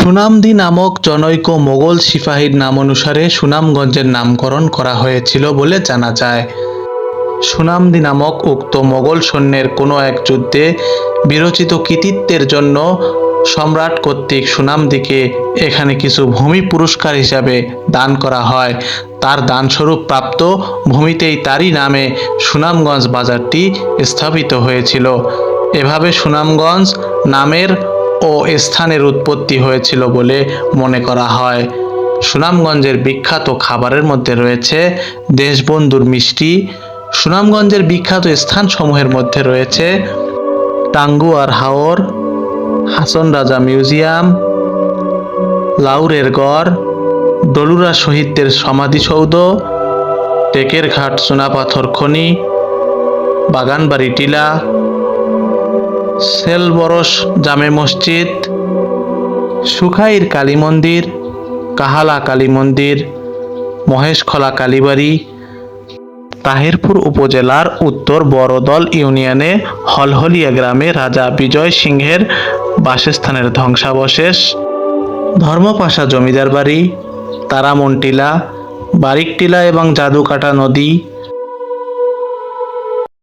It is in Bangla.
সুনামদি নামক জনৈক মোগল সিপাহীর নামানুসারে সুনামগঞ্জের নামকরণ করা হয়েছিল বলে জানা যায়। সুনামদি নামক উক্ত মোগল সৈন্যের কোনো এক যুদ্ধে বিরচিত কৃতিত্বের জন্য সম্রাট কর্তৃক সুনামদিকে এখানে কিছু ভূমি পুরস্কার হিসাবে দান করা হয়। তার দানস্বরূপ প্রাপ্ত ভূমিতেই তারই নামে সুনামগঞ্জ বাজারটি স্থাপিত হয়েছিল। এভাবে সুনামগঞ্জ নামের ও স্থানের উৎপত্তি হয়েছিল বলে মনে করা হয়। সুনামগঞ্জের বিখ্যাত খাবারের মধ্যে রয়েছে দেশবন্ধুর মিষ্টি। সুনামগঞ্জের বিখ্যাত স্থানসমূহের মধ্যে রয়েছে টাঙ্গুয়ার হাওর, হাসন রাজা মিউজিয়াম, লাউরের গড় ডলুরা শহীদদের সমাধিসৌধ টেকের ঘাট চুনাপাথর খনি, বাগানবাড়ি টিলা সেলবরস জামে মসজিদ, সুখাইর কালী মন্দির, কাহালা কালী মন্দির মহেশখলা কালীবাড়ি, তাহিরপুর উপজেলার উত্তর বড়দল ইউনিয়নে হলহলিয়া গ্রামে রাজা বিজয় সিংহের বাসস্থানের ধ্বংসাবশেষ, ধর্মপাশা জমিদার বাড়ি তারামন টিলা বারিকটিলা এবং জাদুকাটা নদী